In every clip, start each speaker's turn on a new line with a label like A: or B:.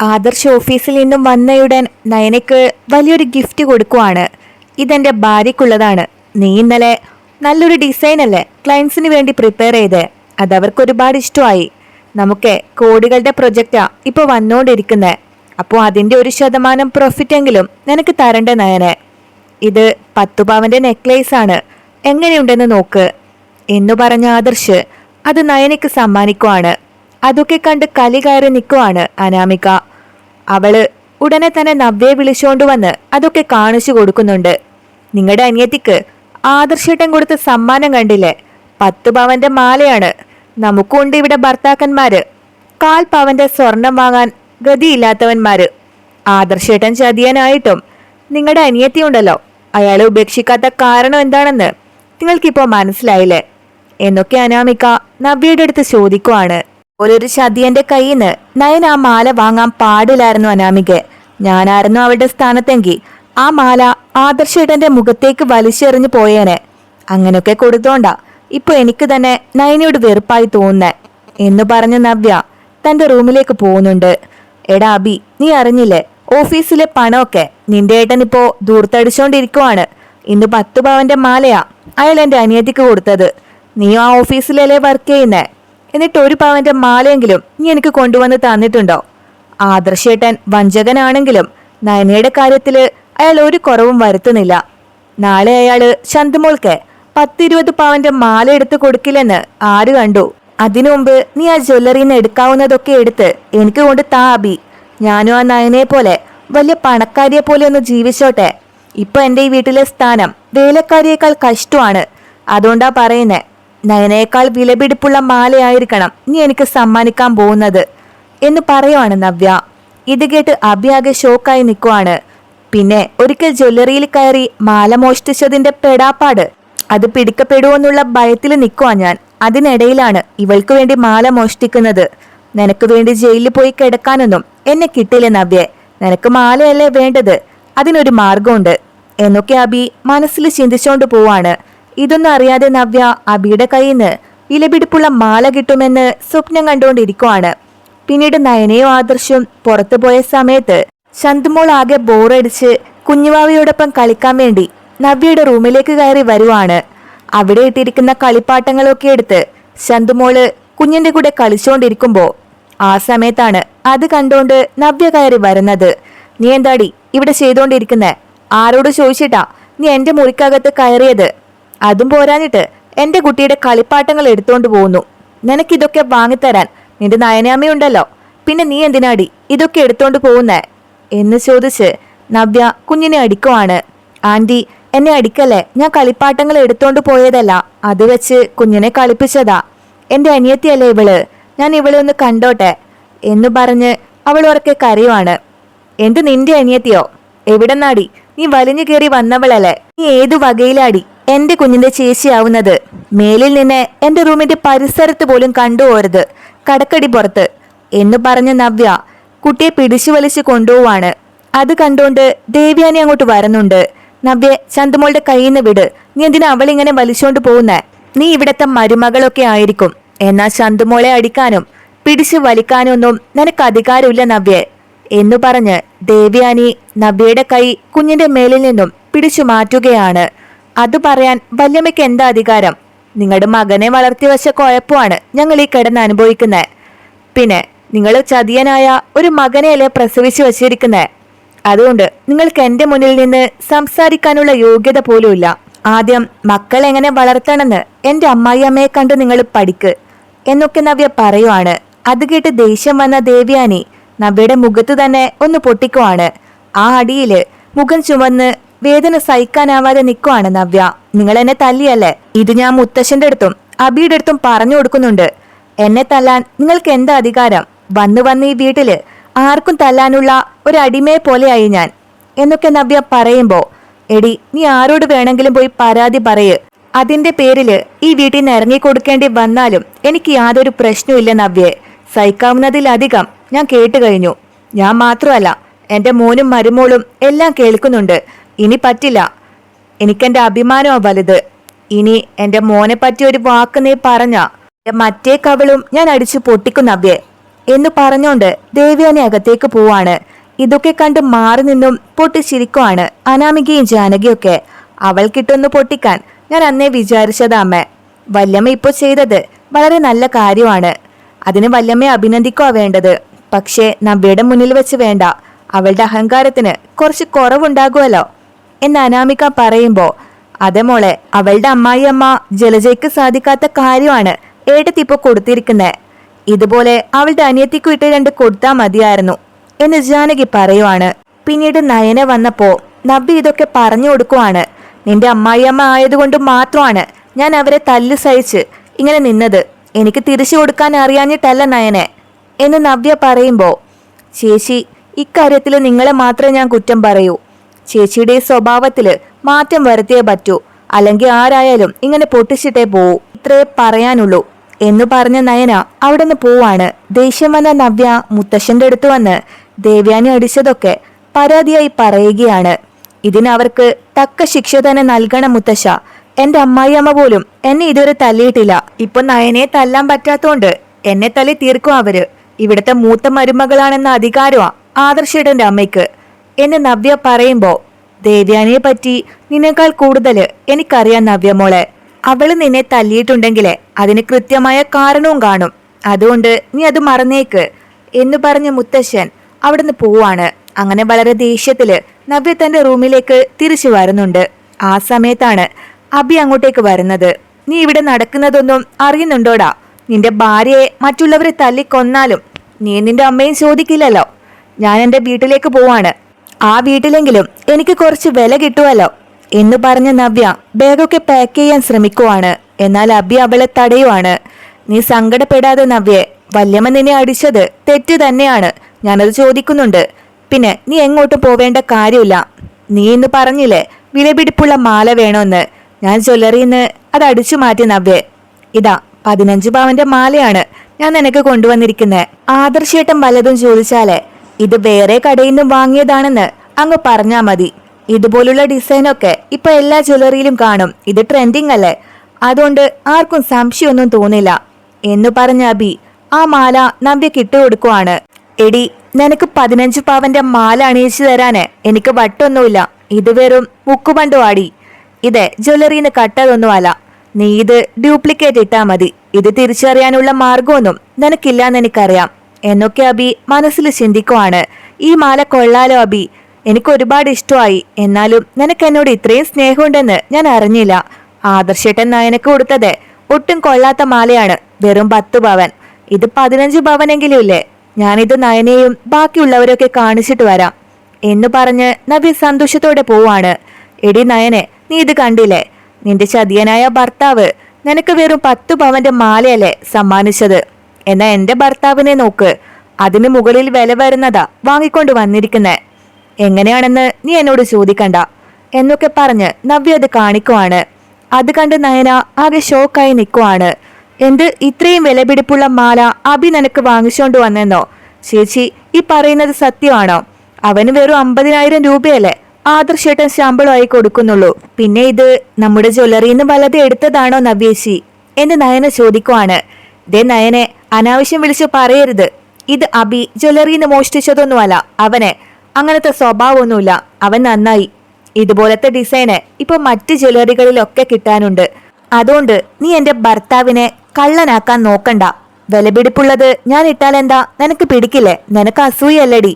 A: ആദർശ് ഓഫീസിൽ നിന്നും വന്നയുടൻ നയനയ്ക്ക് വലിയൊരു ഗിഫ്റ്റ് കൊടുക്കുവാണ്. ഇതെന്റെ ഭാര്യയ്ക്കുള്ളതാണ്. നീ ഇന്നലെ നല്ലൊരു ഡിസൈൻ അല്ലേ ക്ലയൻസിന് വേണ്ടി പ്രിപ്പയർ ചെയ്ത്? അവർക്ക് ഒരുപാട് ഇഷ്ടമായി. നമുക്ക് കോടികളുടെ പ്രൊജക്റ്റാ ഇപ്പോൾ വന്നുകൊണ്ടിരിക്കുന്നത് അപ്പോൾ അതിന്റെ ഒരു ശതമാനം പ്രോഫിറ്റെങ്കിലും നിനക്ക് തരണ്ട നയനെ? ഇത് പത്തു പവന്റെ നെക്ലേസ് ആണ്. എങ്ങനെയുണ്ടെന്ന് നോക്ക്. എന്നു പറഞ്ഞ ആദർശ് അത് നയനയ്ക്ക് സമ്മാനിക്കുവാണ്. അതൊക്കെ കണ്ട് കലി കയറി നിൽക്കുവാണ് അനാമിക. അവൾ ഉടനെ തന്നെ നവ്യയെ വിളിച്ചുകൊണ്ട് വന്ന് അതൊക്കെ കാണിച്ചു കൊടുക്കുന്നുണ്ട്. നിങ്ങളുടെ അനിയത്തിക്ക് ആദർശേട്ടൻ കൊടുത്ത സമ്മാനം കണ്ടില്ലേ? പത്ത് പവന്റെ മാലയാണ്. നമുക്കുണ്ട് ഇവിടെ ഭർത്താക്കന്മാര്. കാൽ പവന്റെ സ്വർണം വാങ്ങാൻ ഗതിയില്ലാത്തവന്മാര്. ആദർശേട്ടൻ ചതിയനായിട്ടും നിങ്ങളുടെ അനിയത്തി ഉണ്ടല്ലോ. അയാളെ ഉപേക്ഷിക്കാത്ത കാരണം എന്താണെന്ന് നിങ്ങൾക്കിപ്പോ മനസ്സിലായില്ലേ? എന്നൊക്കെ അനാമിക നവ്യയുടെ അടുത്ത് ചോദിക്കുവാണ്. ഒരു ചതിയന്റെ കയ്യിൽ നിന്ന് നയൻ ആ മാല വാങ്ങാൻ പാടില്ലായിരുന്നു അനാമികെ. ഞാനായിരുന്നു അവളുടെ സ്ഥാനത്തെങ്കിൽ ആ മാല ആദർശേട്ടന്റെ മുഖത്തേക്ക് വലിച്ചെറിഞ്ഞു പോയേനെ. അങ്ങനെയൊക്കെ കൊടുത്തോണ്ട ഇപ്പൊ എനിക്ക് തന്നെ നയനയോട് വെറുപ്പായി തോന്നുന്നേ എന്ന് പറഞ്ഞ നവ്യ തന്റെ റൂമിലേക്ക് പോകുന്നുണ്ട്. എടാ അബി നീ അറിഞ്ഞില്ലേ ഓഫീസിലെ പണമൊക്കെ നിന്റെ ഏട്ടൻ ഇപ്പോ ദൂർത്തടിച്ചോണ്ടിരിക്കുവാണ് ഇന്ന് പത്തു പവന്റെ മാലയാ അയാൾ എന്റെ അനിയത്തിക്ക് കൊടുത്തത്. നീ ആ ഓഫീസിലല്ലേ വർക്ക് ചെയ്യുന്നേ? എന്നിട്ട് ഒരു പവന്റെ മാലയെങ്കിലും നീ എനിക്ക് കൊണ്ടുവന്ന് തന്നിട്ടുണ്ടോ? ആദർശേട്ടൻ വഞ്ചകനാണെങ്കിലും നയനയുടെ കാര്യത്തിൽ അയാൾ ഒരു കുറവും വരുത്തുന്നില്ല. നാളെ അയാൾ ശന്തമോൾക്ക് പത്തിരുപത് പവന്റെ മാല എടുത്തു കൊടുക്കില്ലെന്ന് ആര് കണ്ടു? അതിനു മുമ്പ് നീ ആ ജ്വല്ലറിന്ന് എടുക്കാവുന്നതൊക്കെ എടുത്ത് എനിക്ക് കൊണ്ട് താ അബി. ഞാനും ആ നയനെ പോലെ വലിയ പണക്കാരിയെ പോലെ ഒന്ന് ജീവിച്ചോട്ടെ. ഇപ്പൊ എന്റെ ഈ വീട്ടിലെ സ്ഥാനം വേലക്കാരിയേക്കാൾ കഷ്ടമാണ്. അതുകൊണ്ടാ പറയുന്നേ നയനയേക്കാൾ വിലപിടിപ്പുള്ള മാലയായിരിക്കണം നീ എനിക്ക് സമ്മാനിക്കാൻ പോകുന്നത്. എന്ന് പറയുവാണ് നവ്യ. ഇത് കേട്ട് അഭിയാകെ ഷോക്കായി നിൽക്കുവാണ്. പിന്നെ ഒരിക്കൽ ജ്വല്ലറിയിൽ കയറി മാല മോഷ്ടിച്ചതിന്റെ പെടാപ്പാട്. അത് പിടിക്കപ്പെടുമെന്നുള്ള ഭയത്തിൽ നിൽക്കുവാ ഞാൻ. അതിനിടയിലാണ് ഇവൾക്ക് വേണ്ടി മാല മോഷ്ടിക്കുന്നത്. നിനക്ക് വേണ്ടി ജയിലിൽ പോയി കിടക്കാനൊന്നും എന്നെ കിട്ടില്ല നവ്യെ. നിനക്ക് മാലയല്ലേ വേണ്ടത്? അതിനൊരു മാർഗമുണ്ട് എന്നൊക്കെ അബി മനസ്സിൽ ചിന്തിച്ചുകൊണ്ട് പോവാണ്. ഇതൊന്നും അറിയാതെ നവ്യ അബിയുടെ കയ്യിൽ നിന്ന് വിലപിടിപ്പുള്ള മാല കിട്ടുമെന്ന് സ്വപ്നം കണ്ടുകൊണ്ടിരിക്കുവാണ് പിന്നീട് നയനയും ആദർശവും പുറത്തു പോയ സമയത്ത് ശന്തുമോൾ ആകെ ബോറടിച്ച് കുഞ്ഞുവാവയോടൊപ്പം കളിക്കാൻ വേണ്ടി നവ്യയുടെ റൂമിലേക്ക് കയറി വരുവാണ്. അവിടെ ഇട്ടിരിക്കുന്ന കളിപ്പാട്ടങ്ങളൊക്കെ എടുത്ത് ശന്തുമോൾ കുഞ്ഞിന്റെ കൂടെ കളിച്ചുകൊണ്ടിരിക്കുമ്പോ ആ സമയത്താണ് അത് കണ്ടുകൊണ്ട് നവ്യ കയറി വരുന്നത്. നീ എന്താടി ഇവിടെ ചെയ്തോണ്ടിരിക്കുന്നെ? ആരോട് ചോദിച്ചിട്ടാ നീ എന്റെ മുറിക്കകത്ത് കയറിയത്? അതും പോരാഞ്ഞിട്ട് എന്റെ കുട്ടിയുടെ കളിപ്പാട്ടങ്ങൾ എടുത്തോണ്ട് പോകുന്നു. നിനക്കിതൊക്കെ വാങ്ങിത്തരാൻ നിന്റെ നയനാമയുണ്ടല്ലോ പിന്നെ നീ എന്തിനാടി ഇതൊക്കെ എടുത്തോണ്ട് പോകുന്നേ? എന്ന് ചോദിച്ച് നവ്യ കുഞ്ഞിനെ അടിക്കുവാണ്. ആന്റി എന്നെ അടിക്കല്ലേ? ഞാൻ കളിപ്പാട്ടങ്ങൾ എടുത്തോണ്ട് പോയതല്ല. അത് വെച്ച് കുഞ്ഞിനെ കളിപ്പിച്ചതാ. എന്റെ അനിയത്തിയല്ലേ ഇവൾ? ഞാൻ ഇവളെ ഒന്ന് കണ്ടോട്ടെ? എന്ന് പറഞ്ഞ് അവൾ ഉറക്കെ കരയുവാണ്. എന്ത് നിന്റെ അനിയത്തിയോ? എവിടെന്നാടി? നീ വലിഞ്ഞു കയറി വന്നവളല്ലേ? നീ ഏതു വകയിലാടി? എന്റെ കുഞ്ഞിന്റെ ചേച്ചിയാവുന്നത്. മേലിൽ നിന്ന് എന്റെ റൂമിന്റെ പരിസരത്ത് പോലും കണ്ടുപോരുത് കടക്കടി പുറത്ത്. എന്ന് പറഞ്ഞ നവ്യ കുട്ടിയെ പിടിച്ചു വലിച്ചു കൊണ്ടുപോവാണ്. അത് കണ്ടുകൊണ്ട് ദേവ്യാനി അങ്ങോട്ട് വരുന്നുണ്ട്. നവ്യ ചന്തുമോളുടെ കയ്യിൽ നിന്ന് വിട്. നീ എന്തിനാ അവളിങ്ങനെ വലിച്ചോണ്ട് പോകുന്നേ? നീ ഇവിടത്തെ മരുമകളൊക്കെ ആയിരിക്കും. എന്നാ ചന്തുമോളെ അടിക്കാനും പിടിച്ചു വലിക്കാനും ഒന്നും നിനക്ക് അധികാരമില്ല നവ്യെ. എന്ന് പറഞ്ഞ് ദേവ്യാനി നവ്യയുടെ കൈ കുഞ്ഞിന്റെ മേലിൽ നിന്നും പിടിച്ചു മാറ്റുകയാണ്. അത് പറയാൻ വല്യമ്മയ്ക്ക് എന്താ അധികാരം? നിങ്ങളുടെ മകനെ വളർത്തി വെച്ച കുഴപ്പമാണ് ഞങ്ങൾ ഈ കിടന്ന് അനുഭവിക്കുന്നത്. പിന്നെ നിങ്ങൾ ചതിയനായ ഒരു മകനെയല്ലേ പ്രസവിച്ചു വച്ചിരിക്കുന്നത്? അതുകൊണ്ട് നിങ്ങൾക്ക് എന്റെ മുന്നിൽ നിന്ന് സംസാരിക്കാനുള്ള യോഗ്യത പോലുമില്ല ആദ്യം മക്കൾ എങ്ങനെ വളർത്തണമെന്ന് എന്റെ അമ്മായിയമ്മയെ കണ്ട് നിങ്ങൾ പഠിക്ക് എന്നൊക്കെ നവ്യ പറയുവാണ്. അത് കേട്ട് ദേഷ്യം വന്ന ദേവ്യാനി നവ്യയുടെ മുഖത്ത് തന്നെ ഒന്ന് പൊട്ടിക്കുവാണ്. ആ അടിയിൽ മുഖം ചുമന്ന് വേദന സഹിക്കാനാവാതെ നിൽക്കുവാണ് നവ്യ. നിങ്ങൾ എന്നെ തല്ലിയല്ലേ? ഇത് ഞാൻ മുത്തശ്ശന്റെ അടുത്തും അബിയുടെ അടുത്തും പറഞ്ഞു കൊടുക്കുന്നുണ്ട്. എന്നെ തല്ലാൻ നിങ്ങൾക്ക് എന്താ അധികാരം? വന്നു വന്ന് ഈ വീട്ടിൽ ആർക്കും തല്ലാനുള്ള ഒരു അടിമയെ പോലെയായി ഞാൻ. എന്നൊക്കെ നവ്യ പറയുമ്പോ എടി നീ ആരോട് വേണമെങ്കിലും പോയി പരാതി പറയ്. അതിന്റെ പേരിൽ ഈ വീട്ടിൽ നിന്ന് ഇറങ്ങിക്കൊടുക്കേണ്ടി വന്നാലും എനിക്ക് യാതൊരു പ്രശ്നവുമില്ല നവ്യെ. സഹിക്കാവുന്നതിലധികം ഞാൻ കേട്ടു കഴിഞ്ഞു. ഞാൻ മാത്രമല്ല എന്റെ മോനും മരുമോളും എല്ലാം കേൾക്കുന്നുണ്ട്. ഇനി പറ്റില്ല. എനിക്കെന്റെ അഭിമാനമാ വലുത്. ഇനി എന്റെ മോനെ പറ്റി ഒരു വാക്ക് നീ പറഞ്ഞ. മറ്റേ കവളും ഞാൻ അടിച്ചു പൊട്ടിക്കും നവ്യെ. എന്ന് പറഞ്ഞോണ്ട് ദേവ്യാനി അകത്തേക്ക് പോവാണ്. ഇതൊക്കെ കണ്ട് മാറി നിന്നും പൊട്ടിച്ചിരിക്കുവാണ് അനാമികയും ജാനകിയൊക്കെ അവൾ കിട്ടുന്നു പൊട്ടിക്കാൻ. ഞാൻ അന്നേ വിചാരിച്ചതാ വല്ലമ്മ വല്യമ്മ ഇപ്പോൾ ചെയ്തത് വളരെ നല്ല കാര്യമാണ്. അതിന് വല്യമ്മയെ അഭിനന്ദിക്കുക വേണ്ടത്. പക്ഷേ നവ്യയുടെ മുന്നിൽ വെച്ച് വേണ്ട. അവളുടെ അഹങ്കാരത്തിന് കുറച്ച് കുറവുണ്ടാകുമല്ലോ. എന്ന് അനാമിക പറയുമ്പോ അതെ മോളെ അവളുടെ അമ്മായിയമ്മ ജലജയ്ക്ക് സാധിക്കാത്ത കാര്യമാണ് ഏട്ടത്തിപ്പോ കൊടുത്തിരിക്കുന്നത് ഇതുപോലെ അവളുടെ അനിയത്തിക്ക് ഇട്ട് രണ്ട് കൊടുത്താൽ മതിയായിരുന്നു എന്ന് ജാനകി പറയുവാണ്. പിന്നീട് നയന വന്നപ്പോ നബി ഇതൊക്കെ പറഞ്ഞു കൊടുക്കുവാണ്. നിന്റെ അമ്മായിയമ്മ ആയതുകൊണ്ട് മാത്രമാണ് ഞാൻ അവരെ തല്ല് സഹിച്ച് ഇങ്ങനെ നിന്നത്. എനിക്ക് തിരിച്ചു കൊടുക്കാൻ അറിയാഞ്ഞിട്ടല്ല നയനെ എന്ന് നവ്യ പറയുമ്പോ ചേച്ചി ഇക്കാര്യത്തിൽ നിങ്ങളെ മാത്രമേ ഞാൻ കുറ്റം പറയൂ. ചേച്ചിയുടെ സ്വഭാവത്തിൽ മാറ്റം വരുത്തിയേ പറ്റൂ. അല്ലെങ്കിൽ ആരായാലും ഇങ്ങനെ പൊട്ടിച്ചിട്ടേ പോവൂ. ഇത്രേ പറയാനുള്ളൂ. എന്ന് പറഞ്ഞ നയന അവിടുന്ന് പോവാണ്. ദേഷ്യം വന്ന നവ്യ മുത്തശ്ശന്റെ അടുത്ത് വന്ന് ദേവ്യാനി അടിച്ചതൊക്കെ പരാതിയായി പറയുകയാണ്. ഇതിനവർക്ക് തക്ക ശിക്ഷ തന്നെ നൽകണം മുത്തശ്ശ. എന്റെ അമ്മായിയമ്മ പോലും എന്നെ ഇതുവരെ തല്ലിയിട്ടില്ല. ഇപ്പൊ നയനെ തല്ലാൻ പറ്റാത്തോണ്ട് എന്നെ തല്ലി തീർക്കും അവർ. ഇവിടുത്തെ മൂത്ത മരുമകളാണെന്ന അധികാരമാ ആദർശിയുടെ അമ്മയ്ക്ക്. എന്ന് നവ്യ പറയുമ്പോ ദേവ്യാനിയെ പറ്റി നിന്നേക്കാൾ കൂടുതൽ എനിക്കറിയാം നവ്യ മോളെ. അവൾ നിന്നെ തല്ലിയിട്ടുണ്ടെങ്കിലേ അതിന് കൃത്യമായ കാരണവും കാണും. അതുകൊണ്ട് നീ അത് മറന്നേക്ക് എന്ന് പറഞ്ഞ മുത്തശ്ശൻ അവിടുന്ന് പോവാണ്. അങ്ങനെ വളരെ ദേഷ്യത്തിൽ നവ്യ തന്റെ റൂമിലേക്ക് തിരിച്ചു വരുന്നുണ്ട്. ആ സമയത്താണ് അബി അങ്ങോട്ടേക്ക് വരുന്നത്. നീ ഇവിടെ നടക്കുന്നതൊന്നും അറിയുന്നുണ്ടോടാ? നിന്റെ ഭാര്യയെ മറ്റുള്ളവരെ തല്ലിക്കൊന്നാലും നീ നിന്റെ അമ്മയും ചോദിക്കില്ലല്ലോ ഞാൻ എന്റെ വീട്ടിലേക്ക് പോവാണ്. ആ വീട്ടിലെങ്കിലും എനിക്ക് കുറച്ച് വില കിട്ടുമല്ലോ എന്ന് പറഞ്ഞ നവ്യ ബാഗൊക്കെ പാക്ക് ചെയ്യാൻ ശ്രമിക്കുവാണ്. എന്നാൽ അബി അവളെ തടയുവാണ്. നീ സങ്കടപ്പെടാതെ നവ്യെ വല്യമ്മ നിന്നെ അടിച്ചത് തെറ്റ് തന്നെയാണ്. ഞാനത് ചോദിക്കുന്നുണ്ട്. പിന്നെ നീ എങ്ങോട്ടും പോവേണ്ട കാര്യമില്ല. നീ ഇന്ന് പറഞ്ഞില്ലേ വിലപിടിപ്പുള്ള മാല വേണമെന്ന് ഞാൻ ജ്വല്ലറിന്ന് അത് അടിച്ചു മാറ്റി നവ്യെ. ഇതാ പതിനഞ്ച് പവന്റെ മാലയാണ് ഞാൻ നിനക്ക് കൊണ്ടുവന്നിരിക്കുന്നത് ആദർശേട്ടൻ വല്ലതും ചോദിച്ചാലേ ഇത് വേറെ കടയിൽ നിന്നും വാങ്ങിയതാണെന്ന് അങ്ങ് പറഞ്ഞാ മതി. ഇതുപോലുള്ള ഡിസൈനൊക്കെ ഇപ്പൊ എല്ലാ ജ്വല്ലറിയിലും കാണും. ഇത് ട്രെൻഡിങ് അല്ലേ? അതുകൊണ്ട് ആർക്കും സംശയമൊന്നും തോന്നില്ല. എന്ന് പറഞ്ഞ അബി ആ മാല നവ്യക്ക് കിട്ടു കൊടുക്കുവാണ് എടി നിനക്ക് പതിനഞ്ച് പവന്റെ മാല അണിയിച്ചു തരാന് എനിക്ക് വട്ടൊന്നുമില്ല. ഇത് വെറും മുക്കുപണ്ടു ഇത് ജ്വല്ലറിന്ന് കട്ടതൊന്നുമല്ല. നീ ഇത് ഡ്യൂപ്ലിക്കേറ്റ് ഇട്ടാ മതി. ഇത് തിരിച്ചറിയാനുള്ള മാർഗമൊന്നും നിനക്കില്ലാന്ന് എനിക്കറിയാം. എന്നൊക്കെ അബി മനസ്സിൽ ചിന്തിക്കുവാണ്. ഈ മാല കൊള്ളാലോ അബി. എനിക്ക് ഒരുപാട് ഇഷ്ടമായി. എന്നാലും നിനക്ക് എന്നോട് ഇത്രയും സ്നേഹമുണ്ടെന്ന് ഞാൻ അറിഞ്ഞില്ല. ആദർശേട്ടൻ നയനക്ക് കൊടുത്തത് ഒട്ടും കൊള്ളാത്ത മാലയാണ്. വെറും പത്ത് പവൻ. ഇത് പതിനഞ്ച് പവനെങ്കിലും ഇല്ലേ? ഞാനിത് നയനെയും ബാക്കിയുള്ളവരൊക്കെ കാണിച്ചിട്ട് വരാം. എന്ന് പറഞ്ഞ് നബി സന്തോഷത്തോടെ പോവാണ്. എടി നയനെ നീ ഇത് കണ്ടില്ലേ? നിന്റെ ചതിയനായ ഭർത്താവ് നിനക്ക് വെറും പത്ത് പവന്റെ മാലയല്ലേ സമ്മാനിച്ചത്? എന്നാ എന്റെ ഭർത്താവിനെ നോക്ക്. അതിന് മുകളിൽ വില വരുന്നതാ വാങ്ങിക്കൊണ്ട് വന്നിരിക്കുന്നേ. എങ്ങനെയാണെന്ന് നീ എന്നോട് ചോദിക്കണ്ട. എന്നൊക്കെ പറഞ്ഞ് നവ്യ അത് കാണിക്കുവാണ്. അത് കണ്ട് നയന ആകെ ഷോക്കായി നിൽക്കുവാണ് എന്ത് ഇത്രയും വിലപിടിപ്പുള്ള മാല അഭി നിനക്ക് വാങ്ങിച്ചോണ്ട് വന്നെന്നോ? ചേച്ചി ഈ പറയുന്നത് സത്യമാണോ? അവന് വെറും അമ്പതിനായിരം രൂപയല്ലേ? ആദർശേട്ടൻ ശമ്പളമായി കൊടുക്കുന്നുള്ളൂ. പിന്നെ ഇത് നമ്മുടെ ജ്വല്ലറിയിൽ നിന്ന് വലത് എടുത്തതാണോ നവ്യേശി എന്ന് നയന ചോദിക്കുവാണ്. ദേ നയനെ അനാവശ്യം വിളിച്ചു പറയരുത്. ഇത് അബി ജ്വല്ലറിന്ന് മോഷ്ടിച്ചതൊന്നുമല്ല. അവന് അങ്ങനത്തെ സ്വഭാവമൊന്നുമില്ല. അവൻ നന്നായി. ഇതുപോലത്തെ ഡിസൈന് ഇപ്പൊ മറ്റ് ജ്വല്ലറികളിലൊക്കെ കിട്ടാനുണ്ട്. അതുകൊണ്ട് നീ എന്റെ ഭർത്താവിനെ കള്ളനാക്കാൻ നോക്കണ്ട. വിലപിടിപ്പുള്ളത് ഞാൻ ഇട്ടാൽ എന്താ നിനക്ക് പിടിക്കില്ലേ? നിനക്ക് അസൂയല്ലടി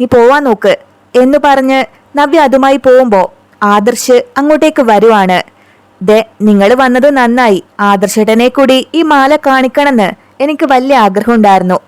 A: നീ പോവാൻ നോക്ക്. എന്ന് പറഞ്ഞ് നവ്യ അതുമായി പോകുമ്പോ ആദർശ് അങ്ങോട്ടേക്ക് വരുവാണ്. ദേ നിങ്ങൾ വന്നത് നന്നായി. ആദർശേട്ടനെ കൂടി ഈ മാല കാണിക്കണമെന്ന് എനിക്ക് വലിയ ആഗ്രഹം ഉണ്ടായിരുന്നു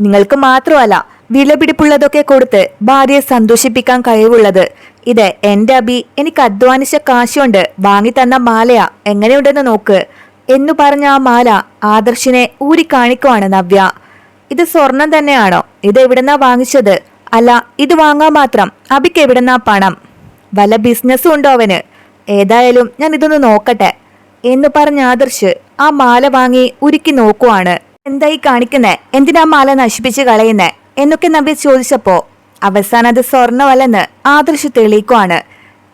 A: നിങ്ങൾക്ക് മാത്രമല്ല വിലപിടിപ്പുള്ളതൊക്കെ കൊടുത്ത് ഭാര്യയെ സന്തോഷിപ്പിക്കാൻ കഴിവുള്ളത്. ഇത് എന്റെ അബി എനിക്ക് അധ്വാനിച്ച കാശുകൊണ്ട് വാങ്ങി തന്ന മാലയാ. എങ്ങനെയുണ്ടെന്ന് നോക്ക്. എന്നു പറഞ്ഞ ആ മാല ആദർശിനെ ഊരി കാണിക്കുവാണ് നവ്യ. ഇത് സ്വർണം തന്നെയാണോ? ഇത് എവിടെന്നാ വാങ്ങിച്ചത്? അല്ല ഇത് വാങ്ങാൻ മാത്രം. അബിക്ക് എവിടെന്നാ പണം? വല്ല ബിസിനസ്സും ഉണ്ടോ അവന്? ഏതായാലും ഞാൻ ഇതൊന്ന് നോക്കട്ടെ. എന്ന് പറഞ്ഞ ആദർശ് ആ മാല വാങ്ങി ഉരുക്കി നോക്കുവാണ്. എന്തായി കാണിക്കുന്നേ? എന്തിനാ മാല നശിപ്പിച്ച് കളയുന്നേ? എന്നൊക്കെ നവ്യ ചോദിച്ചപ്പോ അവസാനം അത് സ്വർണമല്ലെന്ന് ആദർശ് തെളിയിക്കുവാണ്.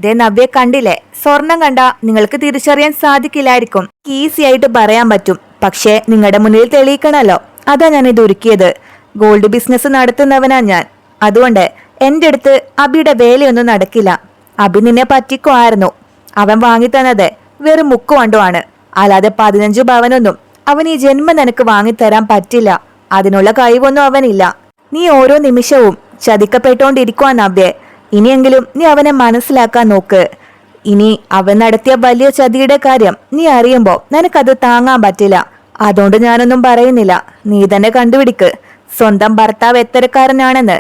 A: ദേ നവ്യ കണ്ടില്ലേ? സ്വർണം കണ്ട നിങ്ങൾക്ക് തിരിച്ചറിയാൻ സാധിക്കില്ലായിരിക്കും. ഈസി ആയിട്ട് പറയാൻ പറ്റും. പക്ഷേ നിങ്ങളുടെ മുന്നിൽ തെളിയിക്കണല്ലോ. അതാ ഞാൻ ഇത് ഒരുക്കിയത്. ഗോൾഡ് ബിസിനസ് നടത്തുന്നവനാ ഞാൻ. അതുകൊണ്ട് എന്റെ അടുത്ത് അബിയുടെ വേലയൊന്നും നടക്കില്ല. അബി നിന്നെ പറ്റിക്കുമായിരുന്നു. അവൻ വാങ്ങിത്തന്നത് വെറും മുക്കുവണ്ടുമാണ് അല്ലാതെ പതിനഞ്ച് ഭവനൊന്നും അവൻ ഈ ജന്മം നിനക്ക് വാങ്ങിത്തരാൻ പറ്റില്ല. അതിനുള്ള കഴിവൊന്നും അവനില്ല. നീ ഓരോ നിമിഷവും ചതിക്കപ്പെട്ടോണ്ടിരിക്കുവാ നവ്യെ. ഇനിയെങ്കിലും നീ അവനെ മനസ്സിലാക്കാൻ നോക്ക്. ഇനി അവൻ നടത്തിയ വലിയ ചതിയുടെ കാര്യം നീ അറിയുമ്പോ നിനക്കത് താങ്ങാൻ പറ്റില്ല. അതുകൊണ്ട് ഞാനൊന്നും പറയുന്നില്ല. നീ തന്നെ കണ്ടുപിടിക്ക്. സ്വന്തം ഭർത്താവ് എത്തരക്കാരനാണെന്ന്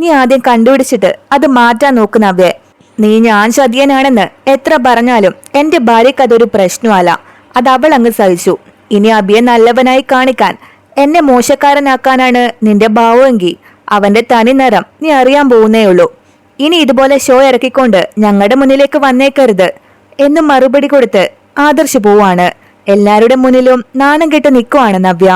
A: നീ ആദ്യം കണ്ടുപിടിച്ചിട്ട് അത് മാറ്റാൻ നോക്ക് നവ്യെ. നീ ഞാൻ ചതിയനാണെന്ന് എത്ര പറഞ്ഞാലും എന്റെ ഭാര്യയ്ക്ക് അതൊരു പ്രശ്നമല്ല. അത് അവൾ അങ്ങ് സഹിച്ചു. ഇനി അബിയെ നല്ലവനായി കാണിക്കാൻ എന്നെ മോശക്കാരനാക്കാനാണ് നിന്റെ ഭാവമെങ്കിൽ അവന്റെ തനി നിറം നീ അറിയാൻ പോകുന്നേ ഉള്ളൂ. ഇനി ഇതുപോലെ ഷോ ഇറക്കിക്കൊണ്ട് ഞങ്ങളുടെ മുന്നിലേക്ക് വന്നേക്കരുത് എന്ന് മറുപടി കൊടുത്ത് ആദർശ് പോവാണ്. എല്ലാവരുടെ മുന്നിലും നാണം കെട്ട് നിൽക്കുവാണ് നവ്യ.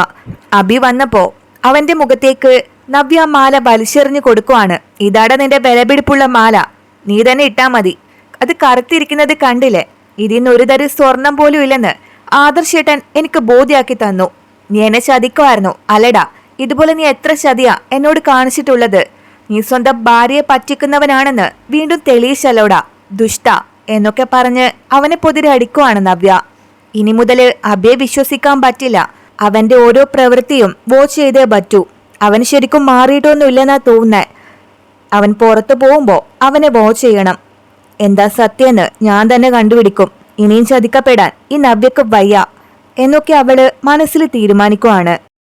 A: അബി വന്നപ്പോ അവന്റെ മുഖത്തേക്ക് നവ്യ മാല വലിച്ചെറിഞ്ഞു കൊടുക്കുവാണ്. ഇതാടെ നിന്റെ വിലപിടിപ്പുള്ള മാല. നീ തന്നെ ഇട്ടാ മതി. അത് കറുത്തിരിക്കുന്നത് കണ്ടില്ലേ? ഇതിന്ന് ഒരു തരി സ്വർണം പോലും ഇല്ലെന്ന് ആദർശേട്ടൻ എനിക്ക് ബോധ്യാക്കി തന്നു. നീ എന്നെ ചതിക്കുമായിരുന്നു അല്ലടാ. ഇതുപോലെ നീ എത്ര ചതിയാ എന്നോട് കാണിച്ചിട്ടുള്ളത്. നീ സ്വന്തം ഭാര്യയെ പറ്റിക്കുന്നവനാണെന്ന് വീണ്ടും തെളിയിച്ചല്ലോടാ ദുഷ്ട എന്നൊക്കെ പറഞ്ഞ് അവനെ പൊതിരെ അടിക്കുവാണ് നവ്യ. ഇനി മുതൽ അബിയെ വിശ്വസിക്കാൻ പറ്റില്ല. അവന്റെ ഓരോ പ്രവൃത്തിയും വാച്ച് ചെയ്തേ പറ്റൂ. അവൻ ശരിക്കും മാറിയിട്ടൊന്നുമില്ലെന്നാ തോന്നുന്നേ. അവൻ പുറത്തു പോകുമ്പോ അവനെ വാച്ച് ചെയ്യണം. എന്താ സത്യെന്ന് ഞാൻ തന്നെ കണ്ടുപിടിക്കും. ഇനിയും ചതിക്കപ്പെടാൻ ഈ നവ്യക്ക് വയ്യ എന്നൊക്കെ അവൾ മനസ്സിൽ തീരുമാനിക്കുവാണ്.